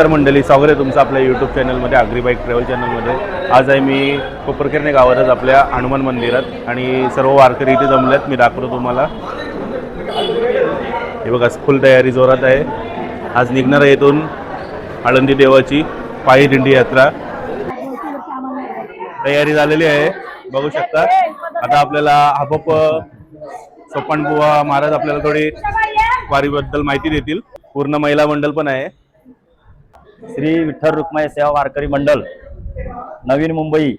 नमस्कार मंडळी स्वागत आहे तुमचं आपल्या यूट्यूब चॅनलमध्ये आग्री बाईक ट्रॅव्हल चॅनलमध्ये आज आहे मी कोपरखेरणे गावातच आपल्या हनुमान मंदिरात आणि सर्व वारकरी इथे जमल्यात. मी दाखवतो तुम्हाला. हे बघा फुल तयारी जोरात आहे. आज निघणार आहे इथून आळंदी देवाची पायी दिंडी यात्रा. तयारी झालेली आहे. बघू शकता. आता आपल्याला आपोप सोपानबुवा महाराज आपल्याला थोडी वारीबद्दल माहिती देतील. पूर्ण महिला मंडळ पण आहे. श्री विठ्ठल रुक्माई सेवा वारकरी मंडळ नवीन मुंबई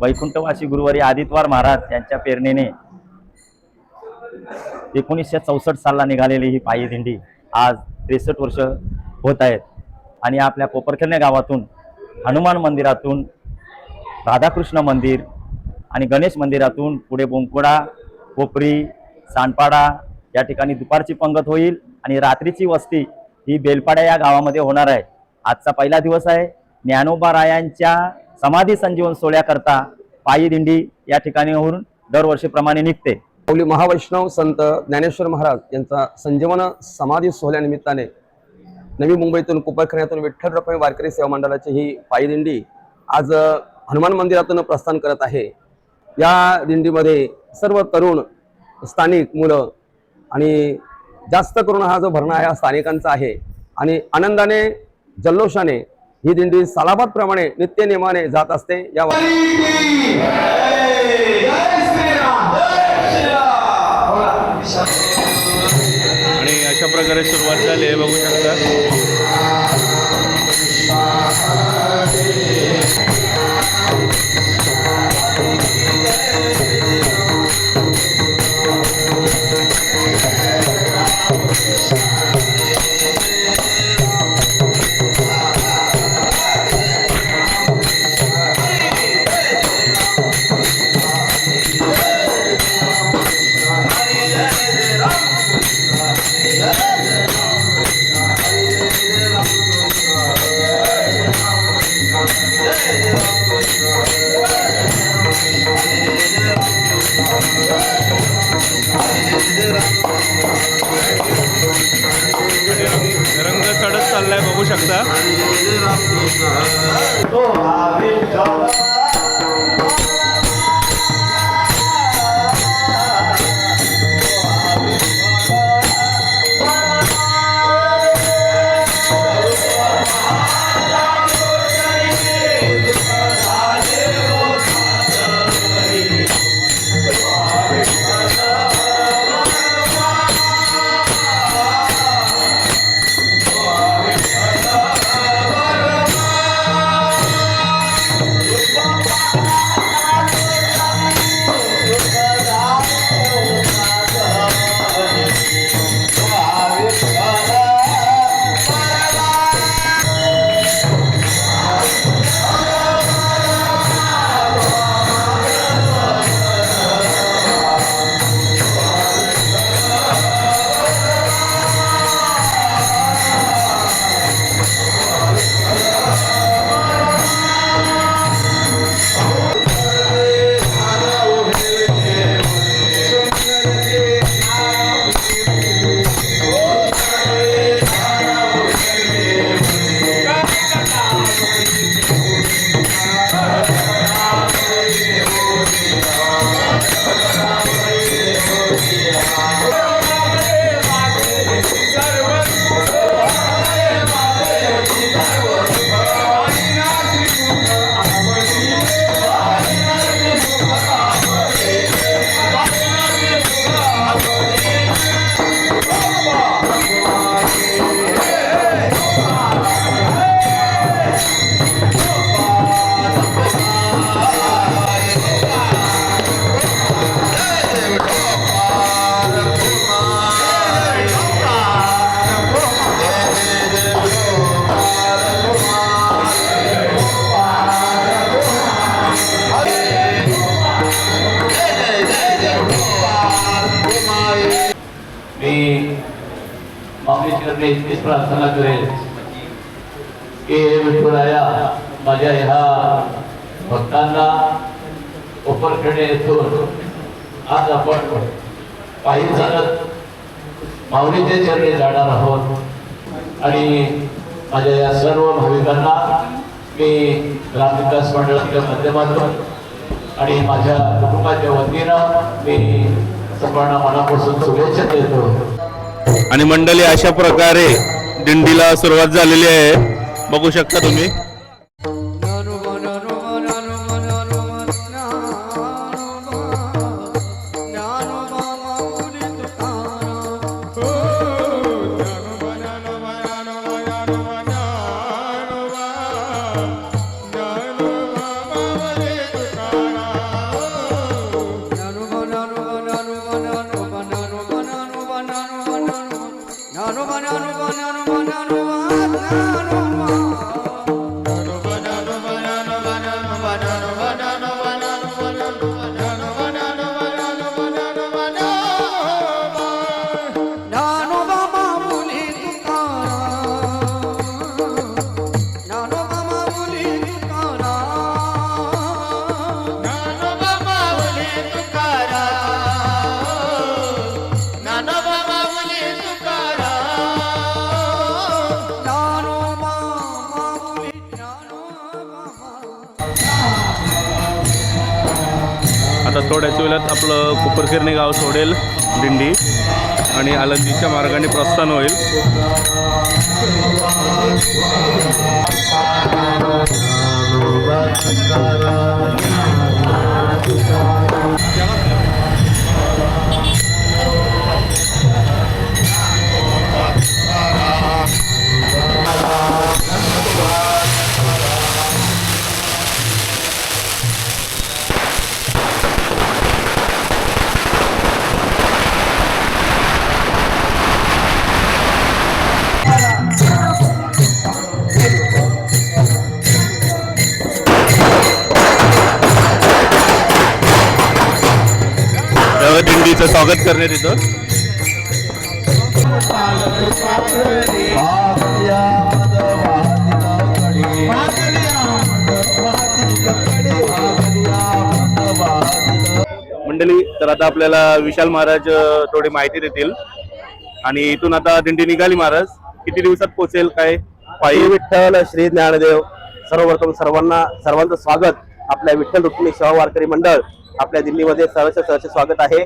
वैकुंठवासी गुरुवारी आदित्यवार महाराज यांच्या प्रेरणेने एकोणीसशे चौसष्ट सालला निघालेली ही पायी दिंडी आज त्रेसष्ट वर्ष होत आहेत. आणि आपल्या कोपरखेरणे गावातून हनुमान मंदिरातून राधाकृष्ण मंदिर आणि गणेश मंदिरातून पुढे बोंकुडा कोपरी सांडपाडा या ठिकाणी दुपारची पंगत होईल आणि रात्रीची वस्ती ही बेलपाडा या गावामध्ये होणार आहे. आजचा पहिला दिवस आहे. ज्ञानोबा रायांच्या समाधी संजीवन सोहळ्याकरता पायी दिंडी या ठिकाणी होऊन दरवर्षीप्रमाणे निघते. माऊली महावैष्णव संत ज्ञानेश्वर महाराज यांचा संजीवन समाधी सोहळ्यानिमित्ताने नवी मुंबईतून कोपरखण्यातून विठ्ठल रखुमाई वारकरी सेवा मंडळाची ही पायी दिंडी आज हनुमान मंदिरातून प्रस्थान करत आहे. या दिंडीमध्ये सर्व तरुण स्थानिक मुलं आणि जास्त करून हा जो भरणा आहे हा स्थानिकांचा आहे. आणि आनंदाने जल्लोषाने ही दिंडी सालाबादप्रमाणे नित्य नियमाने जात असते. या आणि अशा प्रकारे सुरुवात झाली आहे बघू शकता. रंग चढत चाललाय बघू शकता. मी इतकीच प्रार्थना करेन की हे विठुराया माझ्या ह्या भक्तांना उपरखेडे येथून आज आपण पायी चालत माऊलीच्या चरणी जाणार आहोत. आणि माझ्या या सर्व भाविकांना मी ग्रामविकास मंडळाच्या माध्यमातून आणि माझ्या कुटुंबाच्या वतीनं मी सर्वांना मनापासून शुभेच्छा देतो. आणि मंडळी अशा प्रकारे दिंडीला सुरुवात झालेली आहे. बघू शकता तुम्ही. आठवड्याच्या वेळात आपलं कुपरखिरणे गाव सोडेल दिंडी आणि आलंदीच्या मार्गाने प्रस्थान होईल तिचं स्वागत करण्यात येतं. मंडळी तर आता आपल्याला विशाल महाराज थोडी माहिती देतील. आणि इथून आता दिंडी निघाली महाराज. किती दिवसात पोहोचेल काय? पायी विठ्ठल श्री ज्ञानदेव सर्वप्रथम सर्वांना सर्वांचं स्वागत. आपल्या विठ्ठल रुक्मिणी सेवा वारकरी मंडळ आपल्या दिल्लीमध्ये सहर्ष सहर्ष स्वागत आहे.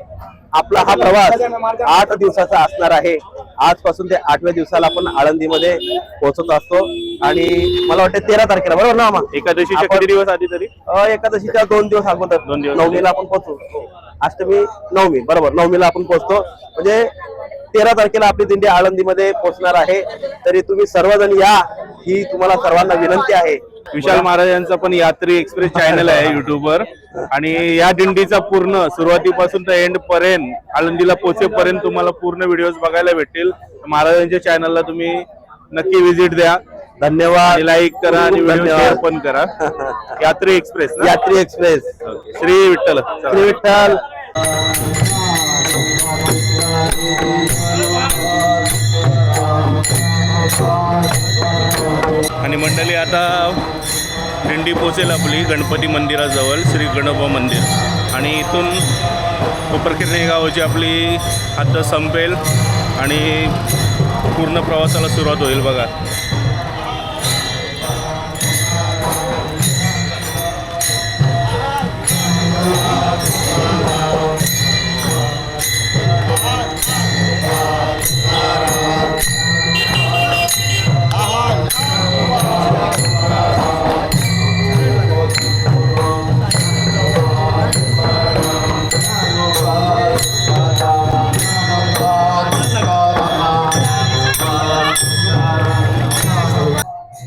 आपला हा प्रवास आठ दिवसाचा असणार आहे. आजपासून ते आठव्या दिवसाला आपण आळंदीमध्ये पोहोचत असतो. आणि मला वाटतं तेरा तारखेला बरोबर ना एकादशीच्या आपण- किती दिवस आधी तरी? अ, एकादशीच्या दोन दिवस अगोदर. दोन दिवस. नवमीला आपण पोहोचू. अष्टमी नवमी बरोबर. नवमीला आपण पोहोचतो. म्हणजे तेरा तारखेला आपली दिंडी आळंदीमध्ये पोहोचणार आहे. तरी तुम्ही सर्वजण या ही तुम्हाला सर्वांना विनंती आहे. विशाल महाराज यांचा पण यात्री एक्सप्रेस चॅनल आहे युट्यूबवर आणि या दिंडीचा पूर्ण सुरुवातीपासून तर एंड पर्यंत आळंदीला पोहोचेपर्यंत तुम्हाला पूर्ण व्हिडिओज बघायला भेटतील. महाराजांच्या चॅनलला तुम्ही नक्की व्हिजिट द्या. धन्यवाद. लाईक करा आणि व्हिडिओ धन्यवाद. शेअर पण करा. यात्री एक्सप्रेस ना? यात्री एक्सप्रेस. श्री विठ्ठल. श्री विठ्ठल. आता दिंडी पोचेल आपली गणपती मंदिराजवळ श्री गणप मंदिर. आणि इथून उपरकिरणे गावाची आपली आता संपेल आणि पूर्ण प्रवासाला सुरुवात होईल बघा.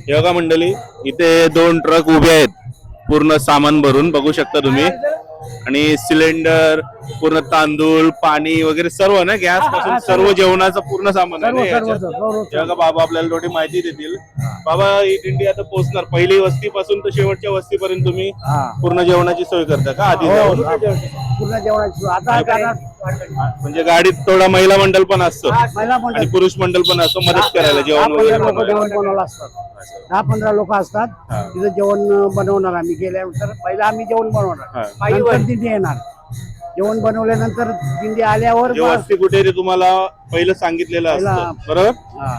योगा मंडळी इथे दोन ट्रक उभे आहेत. पूर्ण सामान भरून बघू शकता तुम्ही. आणि सिलेंडर पूर्ण तांदूळ पाणी वगैरे सर्व ना गॅसपासून सर्व जेवणाचं पूर्ण सामान आहे ना याच्यात? योगा बाबा आपल्याला थोडी माहिती देतील. बाबा ही दिंडी आता पोहोचणार. पहिली वस्तीपासून तर शेवटच्या वस्तीपर्यंत तुम्ही पूर्ण जेवणाची सोय करता का? आधी जाऊन? पूर्ण जेवणाची आता म्हणजे गाडीत थोडा महिला मंडळ पण असतो. महिला मंडळ आणि पुरुष मंडळ पण असतो मदत करायला जेवण वगैरे लोक बनवायला. जेवण बनवलं असतात. दहा पंधरा लोक असतात तिथं जेवण बनवणार आम्ही. गेल्यानंतर पहिला आम्ही जेवण. बनवणार. नंतर तिथे येणार. जेवण बनवल्यानंतर दिंडी आल्यावर जे वस्ती कुठे ते तुम्हाला पहिलं सांगितलेलं असतं. पहिला- बरोबर? हा.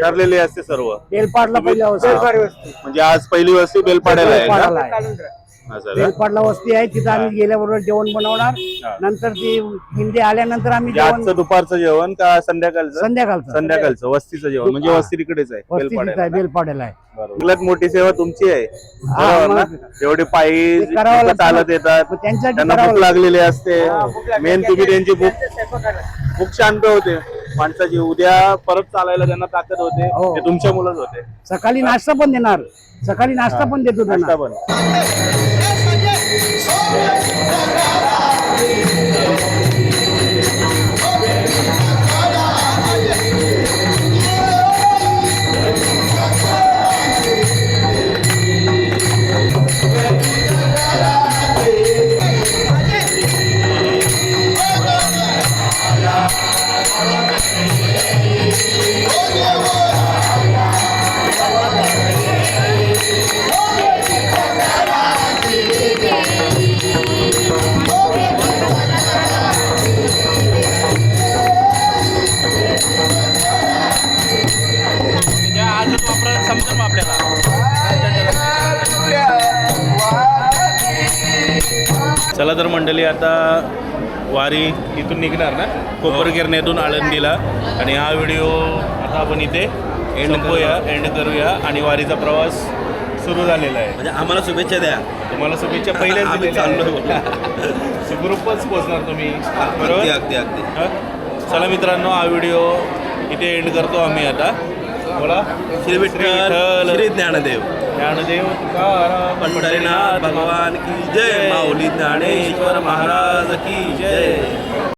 ठरलेले असते सर्व. बेलपाडला पहिल्या वस्ती म्हणजे आज पहिली वस्ती बेलपाड्याला आहे का? बेलपाडाला आहे. बेलपाडला वस्ती आहे तिथं आम्ही गेल्याबरोबर जेवण बनवणार. नंतर ती दिंडी आल्यानंतर आम्ही म्हणजे जेवण आजचं दुपारचं जेवण का संध्याकाळचं संध्याकाळचं संध्याकाळचं वस्तीचं जेवण म्हणजे. वस्ती तिकडेच आहे वस्ती बेलपाड्याला बेलपाड्याला आहे बरोबर. सगळ्यात मोठी सेवा तुमची आहे हा, बरोबर ना? मग- एवढे पायी ते करावं. चालत येतात मग त्यांच्यासाठी त्यांना करावं भूक लागतं. लागलेली असते मेन तुम्ही त्यांची भूक भूक शांत होते माणसाची उद्या परत चालायला त्यांना ताकद होते हो. ते तुमच्या मुलंच होते. सकाळी नाश्ता पण देणार. सकाळी नाश्ता पण देतो नाश्ता पण. मंडळी आता वारी इथून निघणार ना? कोपरगिरण्यातून आळंदीला. आणि हा व्हिडिओ आता आपण इथे संपूया एंड करूया आणि वारीचा प्रवास सुरू झालेला आहे. म्हणजे आम्हाला शुभेच्छा द्या. तुम्हाला शुभेच्छा पहिल्याच आम्ही दिलेल्या चाललोय आहेत. सुखरूपच पोहोचणार तुम्ही. बरोबर? अगदी अगदी? चला मित्रांनो हा व्हिडिओ इथे एंड करतो आम्ही आता. बोला. श्री विठ्ठल. श्री ज्ञानदेव. ज्ञानदेव तुकाराम पंढरीनाथ भगवान की जय. माऊली ज्ञानेश्वर महाराज की जय.